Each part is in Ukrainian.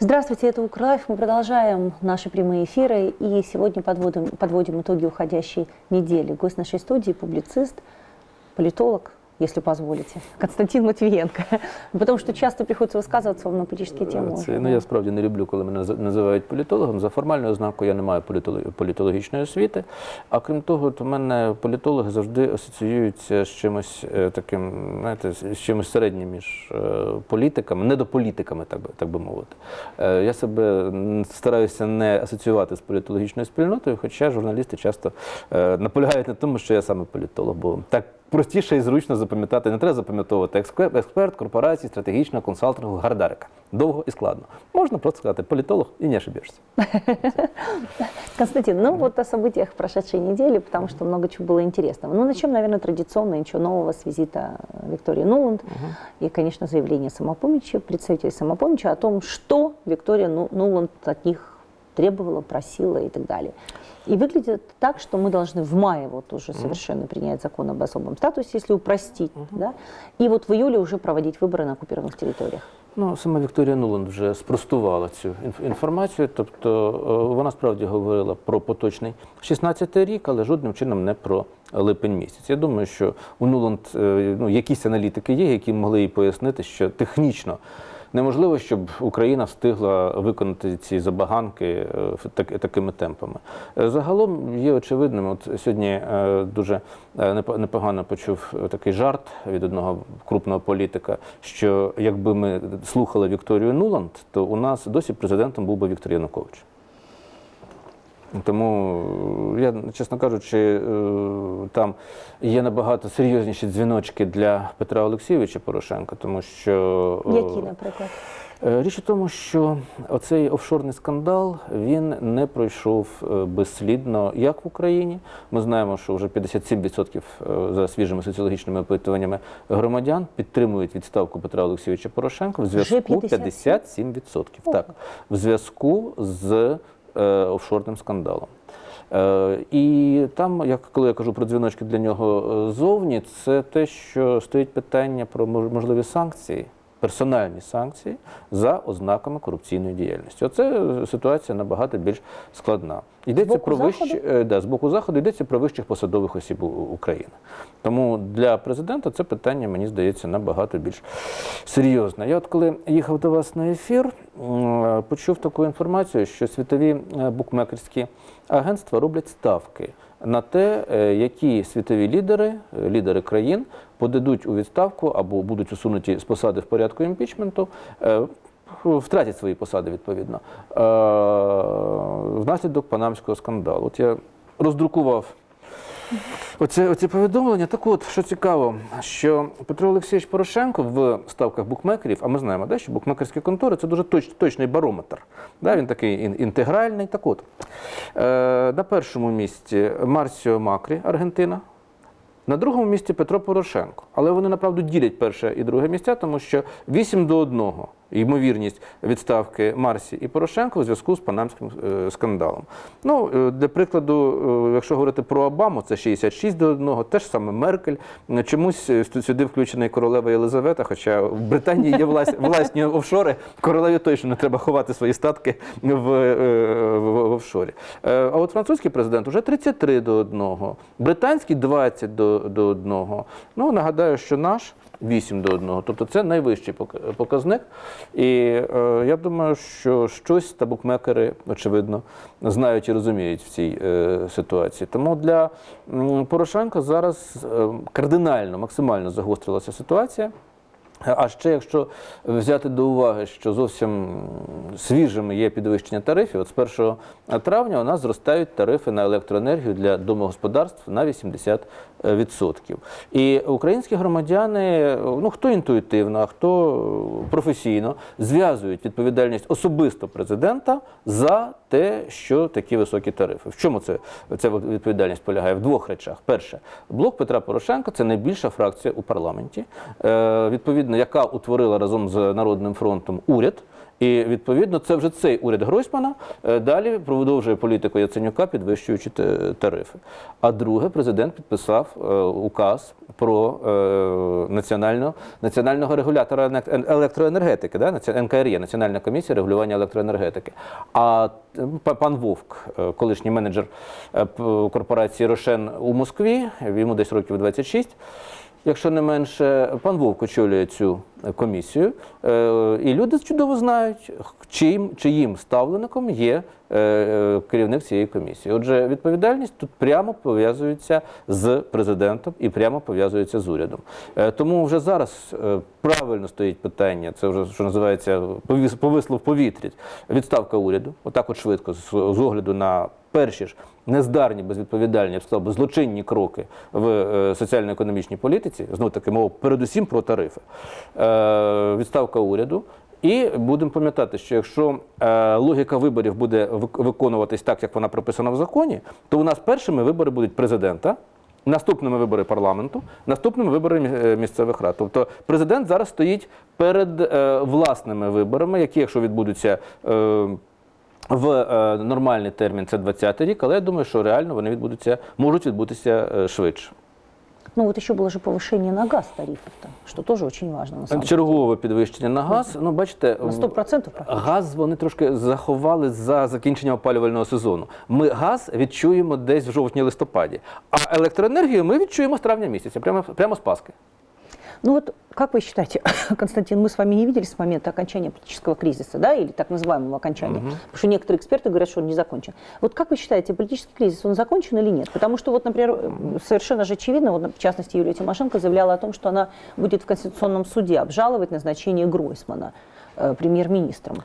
Здравствуйте, это Украв. Мы продолжаем наши прямые эфиры и сегодня подводим, подводим итоги уходящей недели. Гость нашей студии – публицист, политолог, если позволите, Константин Матвієнко. Потому что часто приходится высказываться вам на политические темы. Це, ну, я справді не люблю, коли мене наз- називають політологом. За формальною ознакою я не маю політоло- політологічної освіти. А крім того, то в мене політологи завжди асоціюються з чимось е, таким, знаєте, з з чимось середнім між е, політиками, недополітиками, так би, так би мовити. Е, Я себе м, стараюся не асоціювати з політологічною спільнотою, хоча журналісти часто е, наполягають на тому, що я саме політолог, бо так простіше і зручно запам'ятати. Не треба запам'ятовувати експерт, експерт корпорації, стратегічного консалтингу Гардарика. Довго і складно. Можна просто сказати політолог і не ошибешся. Константин, ну вот о событиях прошедшей недели, потому что много чего было интересного. Ну, начнем, наверное, традиционно, ничего нового с визита Виктории Нуланд и, конечно, заявление самопомощи, представителей самопомощи о том, что Виктория Ну- Нуланд от них требовала, просила и так далее. И выглядит так, что мы должны в мае вот уже совершенно принять закон об особом статусе, если упростить, да, и вот в июле уже проводить выборы на оккупированных территориях. Ну, сама Вікторія Нуланд вже спростувала цю інф- інформацію. Тобто е, вона справді говорила про поточний 16-й рік, але жодним чином не про липень місяць. Я думаю, що у Нуланд е, ну, якісь аналітики є, які могли їй пояснити, що технічно. Неможливо, щоб Україна встигла виконати ці забаганки е, так- такими темпами. Е, Загалом є очевидним. От сьогодні е, дуже непо- непогано почув такий жарт від одного крупного політика, що якби ми слухали Вікторію Нуланд, то у нас досі президентом був би Віктор Янукович. Тому е, я, чесно кажучи, е, там є набагато серйозніші дзвіночки для Петра Олексійовича Порошенка, тому що е, Які, наприклад? Річ у тому, що оцей офшорний скандал він не пройшов безслідно як в Україні. Ми знаємо, що вже 57% е, за свіжими соціологічними опитуваннями громадян підтримують відставку Петра Олексійовича Порошенка в зв'язку 57? 57%. Так, в зв'язку з офшорним скандалом. Е, і там, як коли я кажу про дзвіночки для нього ззовні, зовні, це те, що стоїть питання про можливі санкції, персональні санкції за ознаками корупційної діяльності. Оце е, ситуація набагато більш складна. Йдеться боку про вищі, Заходу? е, да, з боку заходу йдеться про вищих посадових осіб України. Тому для президента це питання, мені здається, набагато більш серйозне. Я от коли їхав до вас на ефір, почув таку інформацію, що світові е, букмекерські агентства роблять ставки на те, е, які світові лідери, е, лідери країн подадуть у відставку або будуть усунуті з посади в порядку імпічменту. е, Втратять свої посади відповідно внаслідок панамського скандалу. От я роздрукував Оце, оці повідомлення. Так от, що цікаво, що Петро Олексійович Порошенко в ставках букмекерів, а ми знаємо, да, що букмекерські контори це дуже точ, точний барометр. Да, він такий ін- інтегральний. Так от, е, на першому місці Марсіо Макрі, Аргентина. На другому місці Петро Порошенко. Але вони направду ділять перше і друге місця, тому що 8 до 1 ймовірність відставки Марсі і Порошенко у зв'язку з панамським е, скандалом. Ну, е, для прикладу, е, якщо говорити про Обаму, це 66 до 1, теж саме Меркель. Чомусь сюди включена і королева Єлизавета, хоча в Британії є власні, офшори. Королеві точно не треба ховати свої статки в, в, в офшорі. А от французький президент вже 33 до 1, британський 20 до, до 1. Ну, нагадаю, що наш 8 до 1. Тобто це найвищий пок- показник. І е, я думаю, що щось та букмекери, очевидно, знають і розуміють в цій е, ситуації. Тому для Порошенка зараз е, кардинально, максимально загострилася ситуація. А ще якщо взяти до уваги, що зовсім свіжими є підвищення тарифів, от з 1 травня у нас зростають тарифи на електроенергію для домогосподарств на 80%. І українські громадяни, ну хто інтуїтивно, а хто професійно, зв'язують відповідальність особисто президента за те, що такі високі тарифи. В чому це ця відповідальність полягає? В двох речах. Перше, блок Петра Порошенка це найбільша фракція у парламенті, е, відповідно, яка утворила разом з Народним фронтом уряд. І відповідно це вже цей уряд Гройсмана е, далі продовжує політику Яценюка, підвищуючи тарифи. А друге, президент підписав е, указ про е, національного, національного регулятора електроенергетики, да? НКРЄ, Національна комісія регулювання електроенергетики. А пан Вовк, колишній менеджер корпорації Рошен у Москві, йому десь років 26, якщо не менше, пан Вовк очолює цю е, комісію, е, і люди чудово знають, чиїм, чиїм ставленником є е, керівник цієї комісії. Отже, відповідальність тут прямо пов'язується з президентом і прямо пов'язується з урядом. Тому вже зараз правильно стоїть питання, це вже що називається повисло в повітрі. Відставка уряду, отак от швидко, з огляду на перші ж нездарні, безвідповідальні, я б сказав, би, злочинні кроки в е, соціально-економічній політиці, знову таки мова передусім про тарифи. Е, відставка уряду. І будемо пам'ятати, що якщо е, логіка виборів буде виконуватись так, як вона прописана в законі, то у нас першими вибори будуть президента, наступними вибори парламенту, наступними вибори місцевих рад. Тобто президент зараз стоїть перед е, власними виборами, які, якщо відбудуться. Е, в е, нормальний термін це 20-й рік, але я думаю, що реально вони відбудуться, можуть відбутися е, швидше. Ну вот еще было же повышение на газ тарифов-то, что тоже очень важно на самом. Чергове підвищення на газ. Ну, бачите, На 100% практично. Газ вони трошки заховали за закінчення опалювального сезону. Ми газ відчуємо десь в жовтні-листопаді, а електроенергію ми відчуємо з травня місяця, прямо, прямо з Пасхи. Ну вот как вы считаете, Константин, мы с вами не виделись с момента окончания политического кризиса, да, или так называемого окончания, потому что некоторые эксперты говорят, что он не закончен. Вот как вы считаете, политический кризис, он закончен или нет? Потому что вот, например, э, совершенно же очевидно, вот, в частности, Юлия Тимошенко заявляла о том, что она будет в Конституционном суде обжаловать назначение Гройсмана э, премьер-министром.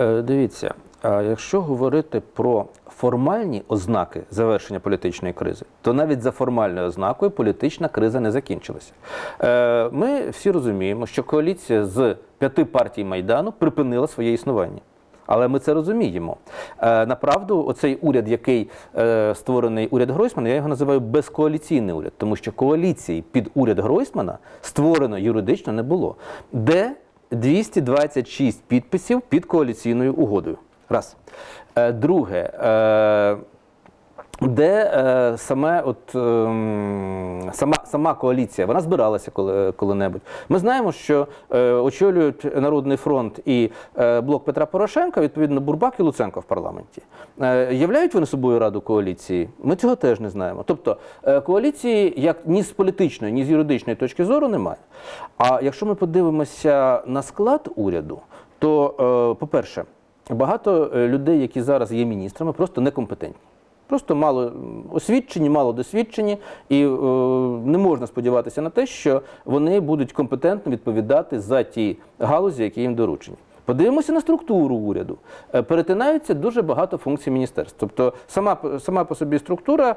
Е, Дивіться, а якщо говорити про формальні ознаки завершення політичної кризи, то навіть за формальною ознакою політична криза не закінчилася. Е, Ми всі розуміємо, що коаліція з п'яти партій Майдану припинила своє існування. Але ми це розуміємо. Е, Направду, оцей уряд, який е, створений уряд Гройсмана, я його називаю безкоаліційний уряд, тому що коаліції під уряд Гройсмана створено юридично не було. Де 226 підписів під коаліційною угодою. Раз. Е, Друге. Е, де е, саме от, ем, сама, сама коаліція вона збиралася коли, коли-небудь. Ми знаємо, що очолюють Народний фронт і блок Петра Порошенка, відповідно, Бурбак і Луценко в парламенті. Являють вони собою раду коаліції? Ми цього теж не знаємо. Тобто коаліції як ні з політичної, ні з юридичної точки зору немає. А якщо ми подивимося на склад уряду, то, по-перше, багато е, людей, які зараз є міністрами, просто некомпетентні. Просто мало освічені, мало досвідчені, і е, не можна сподіватися на те, що вони будуть компетентно відповідати за ті галузі, які їм доручені. Подивимося на структуру уряду. Е, Перетинаються дуже багато функцій міністерств. Тобто сама, сама по собі структура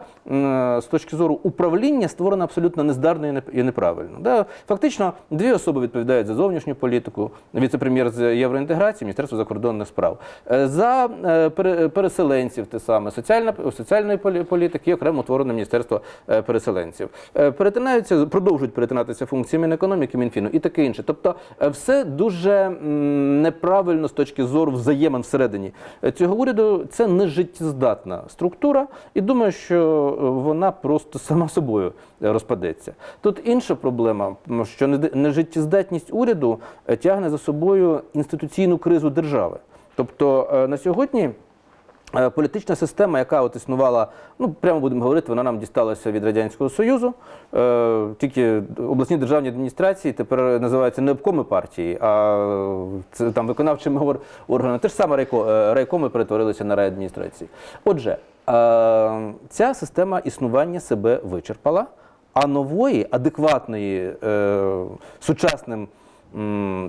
з точки зору управління створена абсолютно нездарно і неправильно. Фактично, дві особи відповідають за зовнішню політику, віце-прем'єр з євроінтеграції, Міністерство закордонних справ. Е, За е, пере- переселенців те саме, соціальна, соціальної полі- політики, окремо утворене Міністерство е, переселенців. Е, Перетинаються, продовжують перетинатися функції Мінекономіки, Мінфіну і таке інше. Тобто е, все дуже м, неправильно з точки зору взаємин всередині е, цього уряду. Це не життєздатна структура, і думаю, що е, вона просто сама собою розпадеться. Тут інша проблема, що нежиттєздатність уряду е, тягне за собою інституційну кризу держави. Тобто на сьогодні. Е, Політична система, яка от існувала, ну прямо будемо говорити, вона нам дісталася від Радянського Союзу. Е, тільки обласні державні адміністрації тепер називаються не обкоми партії, а це там виконавчими ор- органами. Те ж саме райко, е, райкоми перетворилися на райадміністрації. Отже, е, ця система існування себе вичерпала, а нової, адекватної е, сучасним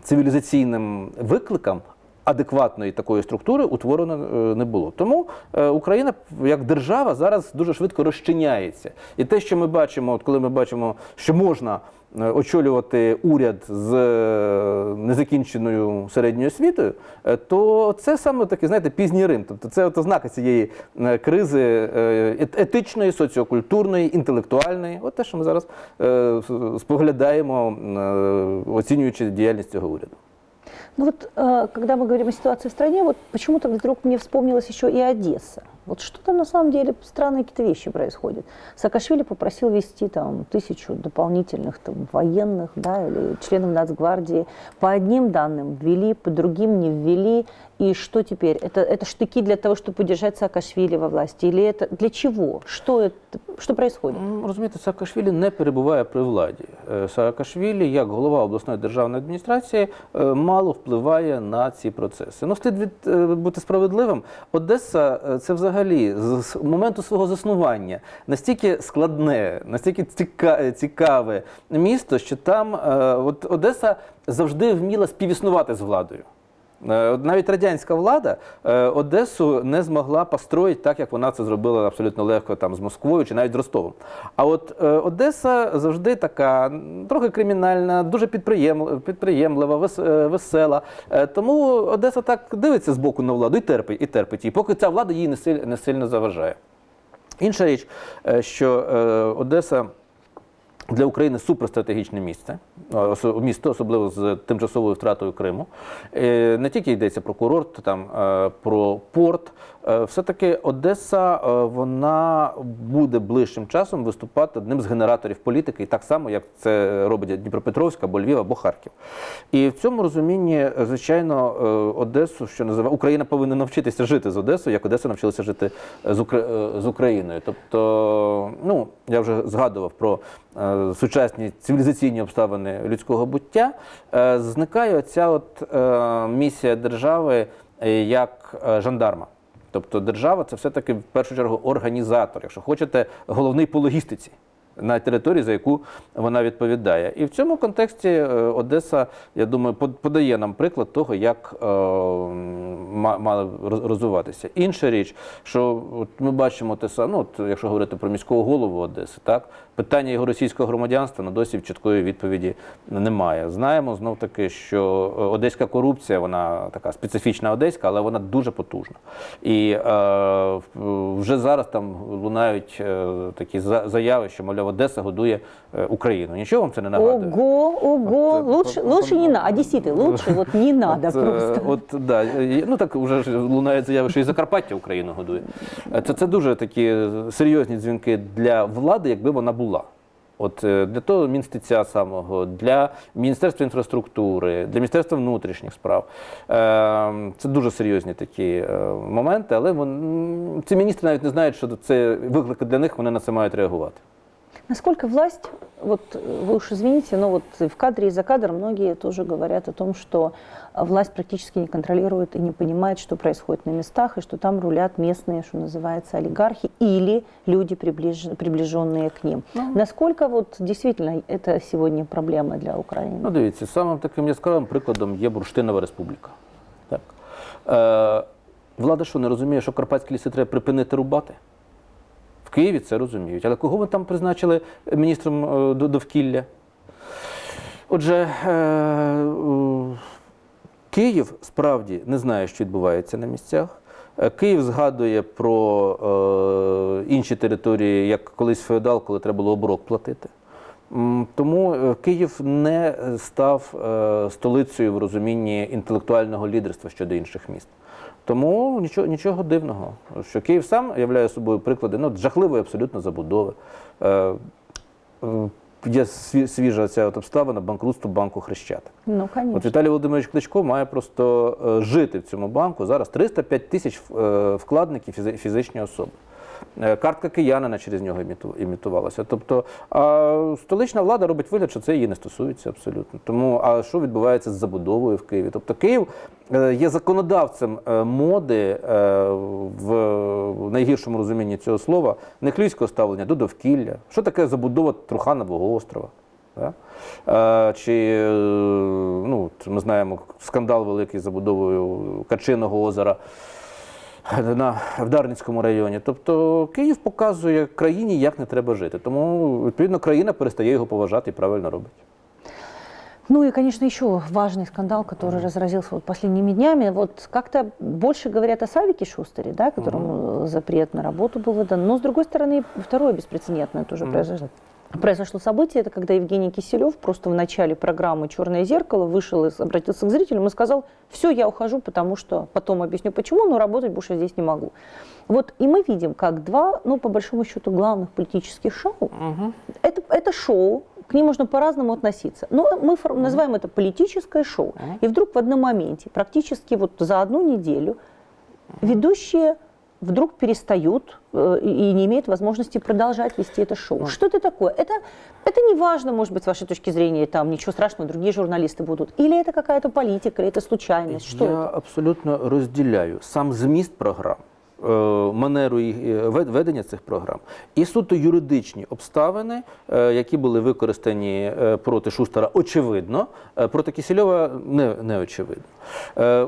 цивілізаційним викликам адекватної такої структури утворено е, не було. Тому е, Україна як держава зараз дуже швидко розчиняється. І те, що ми бачимо, от коли ми бачимо, що можна е, очолювати уряд з незакінченою середньою освітою, то це саме такий, знаєте, пізній Рим. Тобто це от ознака цієї кризи етичної, соціокультурної, інтелектуальної. От те, що ми зараз споглядаємо, оцінюючи діяльність цього уряду. Ну вот, э, когда мы говорим о ситуации в стране, вот почему-то вдруг мне вспомнилась еще и Одесса. Вот что там на самом деле странные какие-то вещи происходят. Саакашвили попросил вести там тысячу дополнительных там, военных, да, или членов Нацгвардии. По одним данным ввели, по другим не ввели. И что теперь? Это, это штыки для того, чтобы удержать Саакашвили во власти? Или это для чего? Что, это, что происходит? М, Розумієте, Саакашвілі не перебуває при владі. Е, Саакашвілі, як голова обласної державної адміністрації, е, мало впливає на ці процеси. Ну, слід від, е, бути справедливим. Одеса е, це взагалі з моменту свого заснування настільки складне, настільки цікаве місто, що там е, от Одеса завжди вміла співіснувати з владою. Е, Навіть радянська влада е, Одесу не змогла построїти так, як вона це зробила абсолютно легко там з Москвою чи навіть з Ростовом. А от е, Одеса завжди така трохи кримінальна, дуже підприємлива, весела. Тому Одеса так дивиться з боку на владу і терпить, і терпить її, поки ця влада їй не сильно, заважає. Інша річ, що Одеса для України суперстратегічне місце, місто, особливо з тимчасовою втратою Криму. Е, Не тільки йдеться про курорт, там е, про порт. Е, Все-таки Одеса вона буде ближчим часом виступати одним з генераторів політики, так само, як це робить Дніпропетровська, або Львів, або Харків. І в цьому розумінні, звичайно, Одесу, що називає Україна повинна навчитися жити з Одесою, як Одеса навчилася жити з, Укра- з Україною. Тобто, ну я вже згадував про сучасні цивілізаційні обставини людського буття. Е, Зникає оця от е, місія держави е, як жандарма. Тобто держава це все-таки в першу чергу організатор, якщо хочете, головний по логістиці на території, за яку вона відповідає. І в цьому контексті е, Одеса, я думаю, подає нам приклад того, як е, ма- мала розвиватися. Інша річ, що от ми бачимо те саме, ну, якщо говорити про міського голову Одеси, так питання його російського громадянства на досі чіткої відповіді немає. Знаємо знов таки, що е, одеська корупція, вона така специфічна одеська, але вона дуже потужна. І е, вже зараз там лунають е, такі заяви, що мовляв, Одеса годує е, Україну. Нічого вам це не нагадує? Ого, ого, Вот, э, лучше, лучше не надо, одесситы, лучше вот не надо От, е, просто. От, да, е, ну так вже ж лунають заяви, що і Закарпаття Україну годує. Е, Це, це дуже такі серйозні дзвінки для влади, якби вона була. От е, для того Мінстиця самого, для Міністерства інфраструктури, для Міністерства внутрішніх справ. Е, Це дуже серйозні такі е, моменти, але вон- ці міністри навіть не знають, що це виклики для них, вони на це мають реагувати. Насколько власть, вот э, вы уж извините, но вот и в кадре и за кадром многие тоже говорят о том, что а, власть практически не контролирует и не понимает, что происходит на местах, и что там рулят местные, что называется, олигархи или люди, приближ- приближенные к ним. Насколько вот действительно это сегодня проблема для Украины? Ну, дивіться, самим таким яскравим прикладом є Бурштинова республіка. Так. Е, влада що не розуміє, що карпатські ліси треба припинити рубати? Києві це розуміють. Але кого ви там призначили міністром е, довкілля? Отже, е, е, Київ справді не знає, що відбувається на місцях. Київ згадує про інші території, як колись феодал, коли треба було оборок платити. Тому Київ не став столицею в розумінні інтелектуального лідерства щодо інших міст. Тому нічого, нічого дивного, що Київ сам являє собою приклади ну, жахливої абсолютно забудови. Е, е, Є свіжа ця от обставина банкрутства банку Хрещатик. Ну, конечно. От Віталій Володимирович Кличко має просто е, жити в цьому банку. Зараз 305 тисяч е, вкладників фізичні особи. Е, Картка киянина через нього імітувалася. Тобто а столична влада робить вигляд, що це її не стосується абсолютно. Тому а що відбувається з забудовою в Києві? Тобто Київ е, є законодавцем е, моди в найгіршому розумінні цього слова, нехлюйського ставлення до довкілля. Що таке забудова Труханового острова? Чи ну, ми знаємо скандал великий з забудовою Качиного озера на, в Дарницькому районі. Тобто Київ показує країні, як не треба жити. Тому, відповідно, країна перестає його поважати і правильно робить. Ну и, конечно, еще важный скандал, который разразился вот последними днями. Вот как-то больше говорят о Савике Шустере, да, которому запрет на работу был выдан. Но, с другой стороны, второе беспрецедентное тоже Мгм. произошло. Произошло событие, это когда Евгений Киселев просто в начале программы «Черное зеркало» вышел и обратился к зрителям и сказал, все, я ухожу, потому что потом объясню почему, но работать больше здесь не могу. Вот и мы видим, как два, ну, по большому счету, главных политических шоу, это, это шоу, к ним можно по-разному относиться. Но мы фор- называем это политическое шоу. И вдруг в одном моменте, практически вот за одну неделю, ведущие вдруг перестают э, и и не имеют возможности продолжать вести это шоу. Что это такое? Это, это не важно, может быть, с вашей точки зрения, там ничего страшного, другие журналисты будут. Или это какая-то политика, или это случайность. Что Я это? абсолютно розділяю сам зміст програм, е, манеру е, ведення цих програм і суто юридичні обставини, е, які були використані е, проти Шустера, очевидно, проти Кісільова не, не очевидно.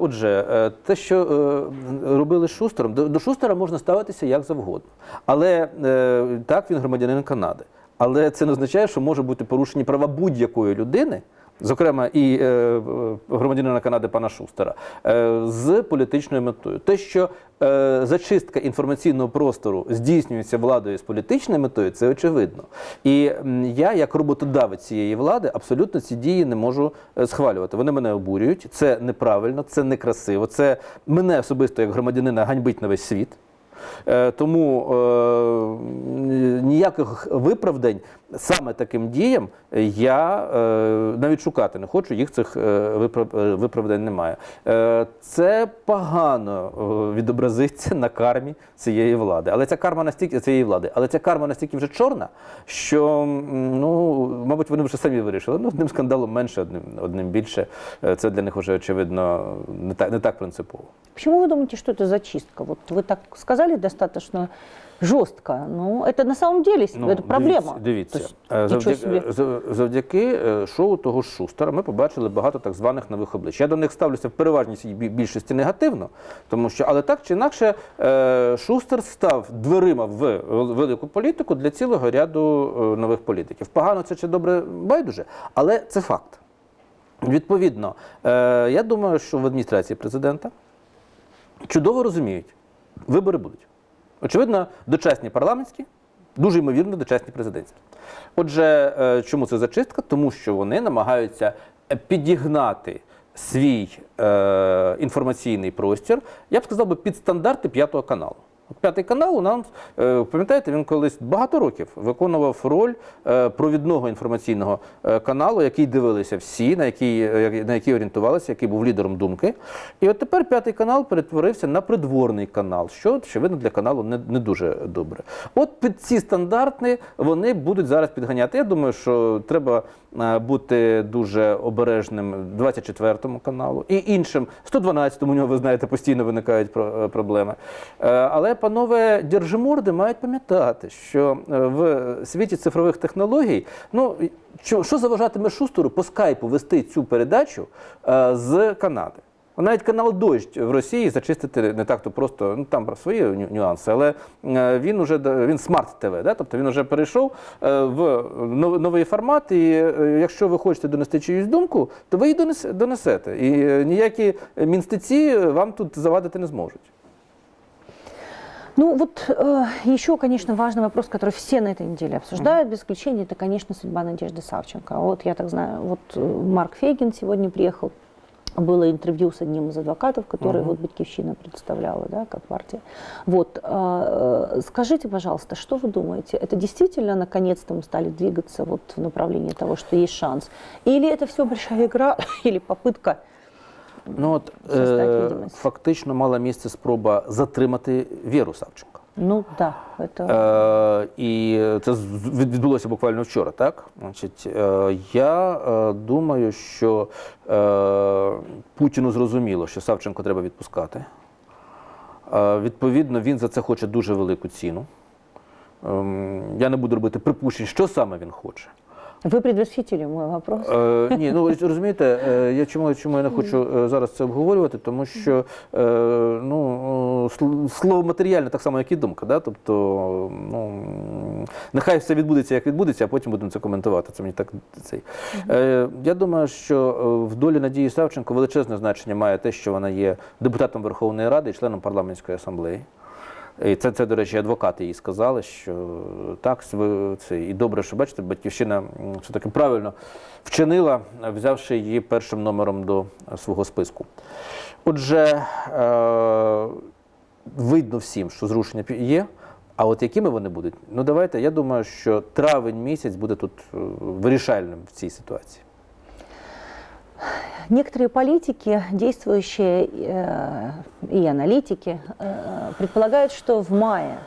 Отже, те, що робили Шустером, до, Шустера можна ставитися як завгодно. Але так, він громадянин Канади. Але це не означає, що може бути порушені права будь-якої людини, зокрема і е, громадянина Канади пана Шустера, е, з політичною метою. Те, що е, зачистка інформаційного простору здійснюється владою з політичною метою, це очевидно. І я, як роботодавець цієї влади, абсолютно ці дії не можу схвалювати. Вони мене обурюють. Це неправильно, це некрасиво. Це мене особисто як громадянина ганьбить на весь світ. Тому е, ніяких виправдань саме таким діям я е, навіть шукати не хочу, їх цих е, виправ- е, виправдань немає. Е, Це погано е, відобразиться на кармі цієї влади. Але ця карма настільки цієї влади, але ця карма настільки вже чорна, що м, ну, мабуть, вони вже самі вирішили. Ну, одним скандалом менше, одним, одним більше. Е, Це для них вже очевидно не так, не так принципово. Почему вы думаете, что это зачистка? Вот вы так сказали достаточно жестко. Ну, это на самом деле это проблема. Дивіться, дивіться. Е, завдяки, себе. завдяки е, шоу того ж Шустера ми побачили багато так званих нових облич. Я до них ставлюся в переважній більшості негативно, тому що, але так чи інакше, е, Шустер став дверима в велику політику для цілого ряду е, нових політиків. Погано це чи добре байдуже, але це факт. Відповідно, е, я думаю, що в адміністрації президента чудово розуміють, вибори будуть. Очевидно, дочасні парламентські, дуже ймовірно, дочасні президентські. Отже, е, чому це зачистка? Тому що вони намагаються підігнати свій е, інформаційний простір, я б сказав би, під стандарти п'ятого каналу. П'ятий канал у нас, е, пам'ятаєте, він колись багато років виконував роль е, провідного інформаційного е, каналу, який дивилися всі, на який, на який орієнтувалися, який був лідером думки. І от тепер п'ятий канал перетворився на придворний канал, що очевидно для каналу не, не дуже добре. От під ці стандарти вони будуть зараз підганяти. Я думаю, що треба бути дуже обережним 24-му каналу і іншим 112 у нього, ви знаєте, постійно виникають проблеми. Але, панове держиморди мають пам'ятати, що е, в світі цифрових технологій, ну що, заважатиме Шустеру по скайпу вести цю передачу е, з Канади? Навіть канал Дощ в Росії зачистити не так то просто, ну там свої нюанси, але е, він уже він смарт ТВ, да? тобто він вже перейшов в новий формат. І якщо ви хочете донести чиюсь думку, то ви її донесете. І ніякі мінстиці вам тут завадити не зможуть. Ну вот э, еще, конечно, важный вопрос, который все на этой неделе обсуждают, без исключения, это, конечно, судьба Надежды Савченко. Вот я так знаю, вот э, Марк Фейгин сегодня приехал, было интервью с одним из адвокатов, который вот Батьковщина представляла, да, как партия. Вот, э, э, скажите, пожалуйста, что вы думаете? Это действительно, наконец-то мы стали двигаться вот в направлении того, что есть шанс? Или это все большая игра, или попытка Ну от е, фактично мала місце спроба затримати Віру Савченко. Ну да, это... Е, і це відбулося буквально вчора, так? Значить, е, я е, думаю, що е, Путіну зрозуміло, що Савченко треба відпускати. Е, відповідно, він за це хоче дуже велику ціну. Ем, я не буду робити припущень, що саме він хоче. Вы предвосхитили мой вопрос. Е, ні, ну розумієте, е, я чому, чому я не хочу е, зараз це обговорювати, тому що е, ну, слово матеріальне так само, як і думка. Да? Тобто, ну, нехай все відбудеться, як відбудеться, а потім будемо це коментувати. Це мені так цей. Е, я думаю, що е, в долі Надії Савченко величезне значення має те, що вона є депутатом Верховної Ради і членом парламентської асамблеї. І це, це, до речі, адвокати їй сказали, що так, це і добре, що бачите, батьківщина все таки правильно вчинила, взявши її першим номером до свого списку. Отже, е, видно всім, що зрушення є. А от якими вони будуть? Ну давайте. Я думаю, що травень місяць буде тут е, вирішальним в цій ситуації. Некоторые политики, действующие э, и аналитики, э, предполагают, что в мае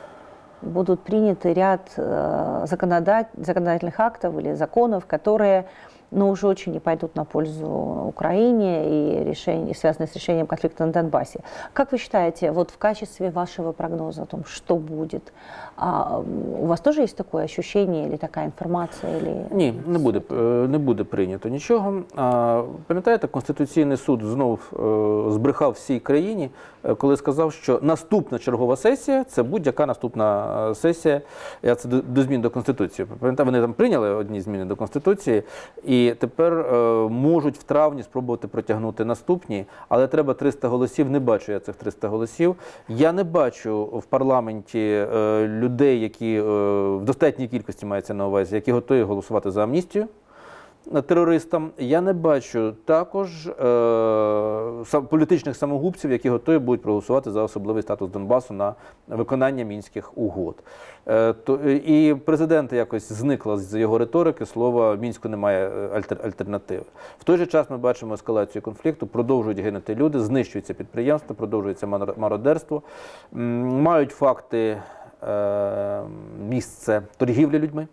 будут приняты ряд э, законодат- законодательных актов или законов, которые ну, уже очень не пойдут на пользу Украине и решения, связанные с решением конфликта на Донбассе. Как вы считаете, вот в качестве вашего прогноза о том, что будет, а, у вас тоже есть такое ощущение или такая информация? Или... Ні, не буде, е, не буде прийнято нічого. Пам'ятаєте, Конституційний суд знов е, збрехав всій країні, е, коли сказав, що наступна чергова сесія це будь-яка наступна сесія. Це до змін до Конституції. Пам'ятаєте, вони там прийняли одні зміни до Конституції, і тепер е, можуть в травні спробувати протягнути наступні, але треба 300 голосів. Не бачу я цих 300 голосів. Я не бачу в парламенті е, людей, які е, в достатній кількості мається на увазі, які готові голосувати за амністію терористам. Я не бачу також е, політичних самогубців, які готові будуть проголосувати за особливий статус Донбасу на виконання мінських угод. Е, то, е, і президент якось зникла з його риторики. Слова мінську немає е, альтер, альтернативи. В той же час ми бачимо ескалацію конфлікту, продовжують гинути люди, знищуються підприємства, продовжується мар- мародерство. Мають факти е, місце торгівлі людьми,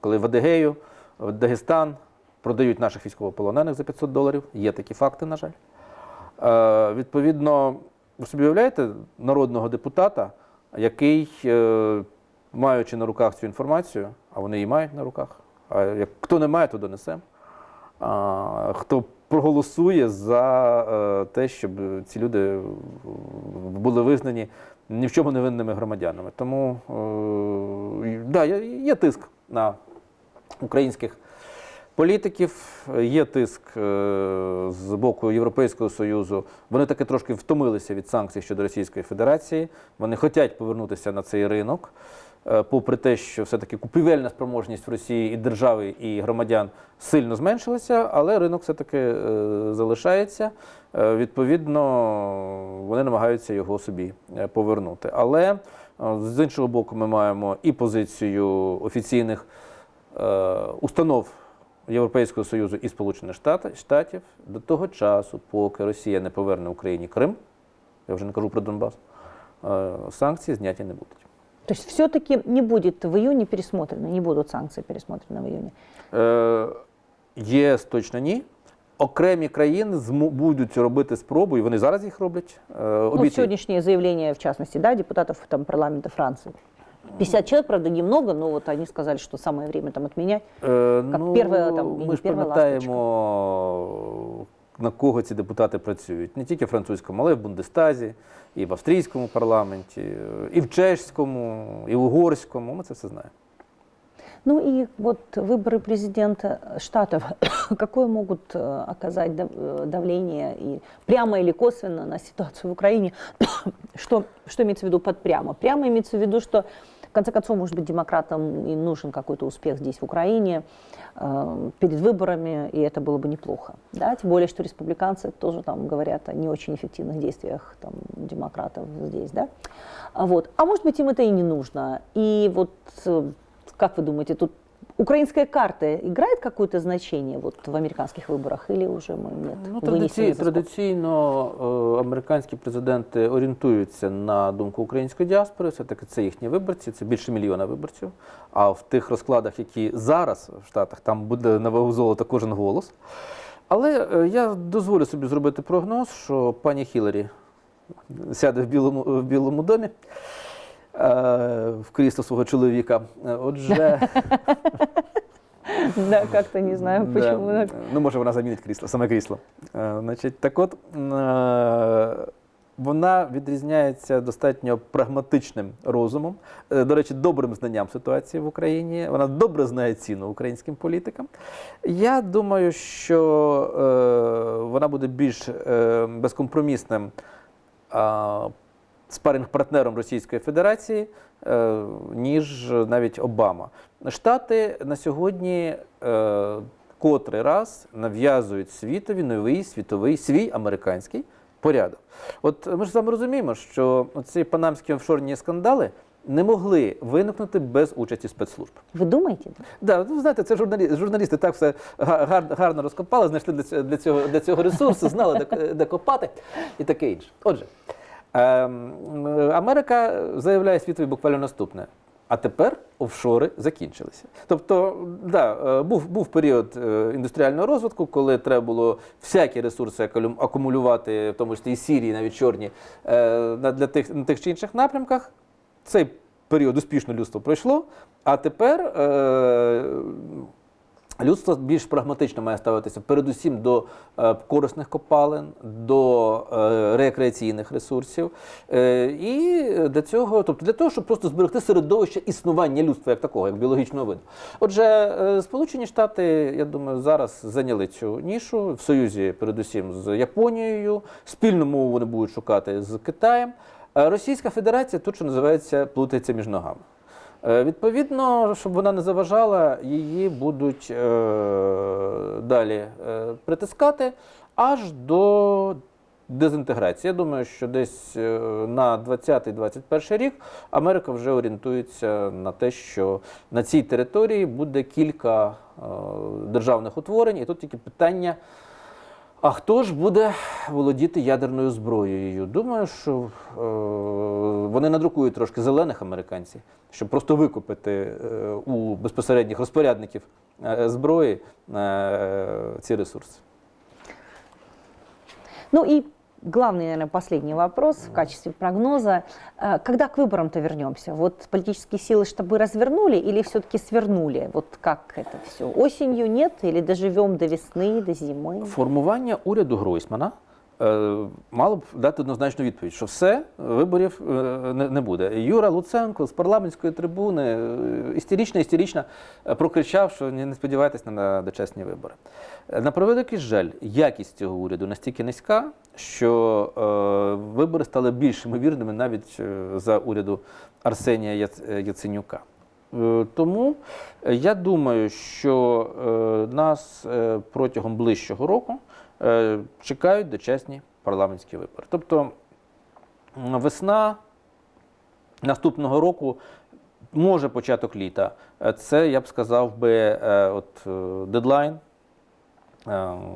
коли в Адигею, в Дагестан продають наших військовополонених за 500 доларів. Є такі факти, на жаль. Е, відповідно, ви собі уявляєте народного депутата, який, е, маючи на руках цю інформацію, а вони її мають на руках, а як хто не має, то донесе. А, хто проголосує за е, те, щоб ці люди е, були визнані ні в чому невинними громадянами. Тому е, да, є тиск на українських політиків, є тиск е, з боку Європейського Союзу. Вони таки трошки втомилися від санкцій щодо Російської Федерації. Вони хочуть повернутися на цей ринок. Е, Попри те, що все-таки купівельна спроможність в Росії і держави, і громадян сильно зменшилася, але ринок все-таки е, залишається. Е, Відповідно, вони намагаються його собі е, повернути. Але е, з іншого боку, ми маємо і позицію офіційних е, установ Європейського Союзу і Сполучених Штат- Штатів до того часу, поки Росія не поверне Україні Крим, я вже не кажу про Донбас, е, санкції зняті не будуть. То есть все-таки не будет в июне пересмотрено, не будут санкции пересмотрены в июне. Е, ЄС точно ні. Окремі країни будуть робити спробу, і вони зараз їх роблять. Е, Ну, сегодняшнее заявление, в частности, да, депутатов там, парламента Франции. 50 человек, правда, немного, но вот они сказали, что самое время там отменять. Е, Як перва, там, і ми ж перва пам'ятаємо, на кого ці депутати працюють. Не тільки в французькому, але й в Бундестазі, і в австрійському парламенті, і в чеському, і в угорському. Ми це все знаємо. Ну и вот выборы президента штатов, какое могут э, оказать дав- э, давление и прямо или косвенно на ситуацию в Украине? что, что имеется в виду под прямо? Прямо имеется в виду, что в конце концов, может быть, демократам и нужен какой-то успех здесь, в Украине, э, перед выборами, и это было бы неплохо. Да? Тем более, что республиканцы тоже там говорят о не очень эффективных действиях там, демократов здесь. Да? А Вот. А может быть, им это и не нужно. И вот э, как вы думаете, тут украинская карта играет какое-то значение вот в американских выборах или уже мы нет? Ну, вынесены традицій, за скобки? традиційно е, американські президенти орієнтуються на думку української діаспори. Все таки це їхні виборці, це більше мільйона виборців. А в тих розкладах, які зараз в Штатах, там буде на вагу золота кожен голос. Але е, я дозволю собі зробити прогноз, що пані Хіларі сяде в Білому, в білому домі. е, В крісло свого чоловіка. Отже, Да, как-то не знаю, Да. почему. так. Ну, може, вона замінить крісло, саме крісло. Е, Значить, так от, е, вона відрізняється достатньо прагматичним розумом, до речі, добрим знанням ситуації в Україні. Вона добре знає ціну українським політикам. Я думаю, що вона буде більш безкомпромісним. Спаринг-партнером Російської Федерації, е, ніж навіть Обама. Штати на сьогодні е, котрий раз нав'язують світові новий світовий свій американський порядок. От ми ж з вами розуміємо, що ці панамські офшорні скандали не могли виникнути без участі спецслужб. Вы думаете? да? Ну знаєте, це журналі... журналісти так все га- гар- гарно розкопали, знайшли для цього, для цього, ресурси, знали, де, де копати і таке інше. Отже, Америка заявляє світові буквально наступне. А тепер офшори закінчилися. Тобто, да, е, був, був період е, індустріального розвитку, коли треба було всякі ресурси акумулювати, в тому числі і Сірії, навіть чорні, е, для тих, на тих чи інших напрямках. Цей період успішно людство пройшло, а тепер людство більш прагматично має ставитися передусім до е, корисних копалин, до е, рекреаційних ресурсів. Е, і для цього, тобто для того, щоб просто зберегти середовище існування людства як такого, як біологічного виду. Отже, Сполучені Штати, я думаю, зараз зайняли цю нішу в союзі, передусім з Японією. Спільну мову вони будуть шукати з Китаєм. Російська Федерація тут, що називається, плутається між ногами. Е, Відповідно, щоб вона не заважала, її будуть е, далі е, притискати аж до дезінтеграції. Я думаю, що десь е, на 20-21 рік Америка вже орієнтується на те, що на цій території буде кілька е, державних утворень, і тут тільки питання. А хто ж буде володіти ядерною зброєю? Думаю, що е, вони надрукують трошки зелених американців, щоб просто викупити е, у безпосередніх розпорядників е, зброї е, ці ресурси. Ну и главный, наверное, последний вопрос в качестве прогноза. Э, Когда к выборам-то вернемся? Вот политические силы штабы развернули или все-таки свернули? Вот как это все? Осенью нет? Или доживем до весны, до зимы? Формування уряду Гройсмана е, мало б дати однозначну відповідь, що все, виборів е, не, не буде. Юра Луценко з парламентської трибуни е, істерично істерично е, прокричав, що не не сподівайтесь на, на дочасні вибори. Е, На превеликий жаль, якість цього уряду настільки низька, що е, вибори стали більш ймовірними навіть е, за уряду Арсенія е, Яценюка. Е, Тому е, я думаю, що е, нас е, протягом ближчого року е, чекають дочасні парламентські вибори. Тобто весна наступного року, може початок літа. Це, я б сказав би, от, дедлайн,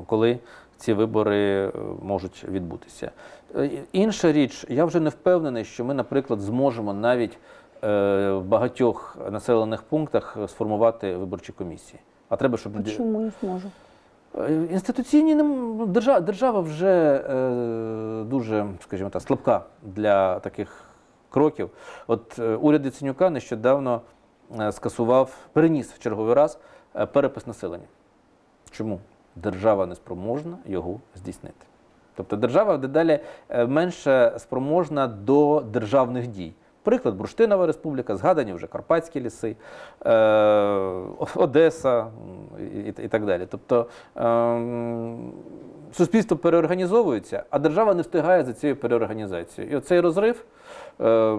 коли ці вибори е, можуть відбутися. Е, Інша річ, я вже не впевнений, що ми, наприклад, зможемо навіть е, в багатьох населених пунктах сформувати виборчі комісії. А треба, щоб Почему не? Е, Інституційні держава, держава вже е, дуже, скажімо так, слабка для таких кроків. От уряд Яценюка нещодавно скасував, переніс в черговий раз перепис населення. Чому? Держава не спроможна його здійснити. Тобто держава дедалі е, менше спроможна до державних дій. Приклад Бурштинова республіка, згадані вже Карпатські ліси, е, Одеса і, так далі. Тобто ем, суспільство переорганізовується, а держава не встигає за цією переорганізацією. І оцей розрив, е,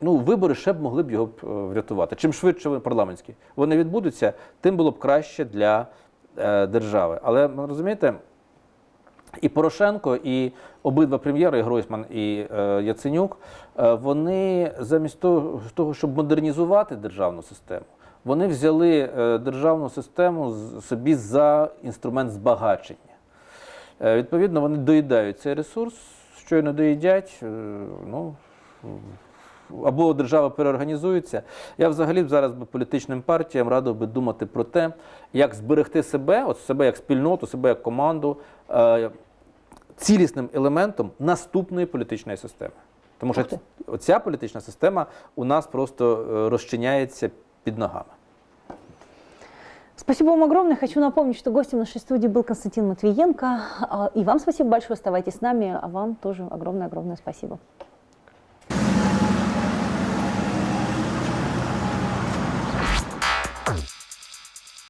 ну, вибори ще б могли б його врятувати. Чим швидше парламентські вони відбудуться, тим було б краще для держави. Але ну, розумієте, і Порошенко, і обидва прем'єри, і Гройсман і е, Яценюк, е, вони замість того, щоб модернізувати державну систему, вони взяли е, державну систему собі за інструмент збагачення. Е, відповідно, вони доїдають цей ресурс, щойно доїдять, е, ну, або держава переорганізується. Я взагалі зараз би політичним партіям радив би думати про те, як зберегти себе, от себе як спільноту, себе як команду, е, цілісним елементом наступної політичної системи. Тому що ця політична система у нас просто е, розчиняється під ногами. Спасибо вам огромное. Хочу напомнить, что гостем нашей студии был Константин Матвиенко. И вам спасибо большое, оставайтесь с нами, а вам тоже огромное-огромное спасибо.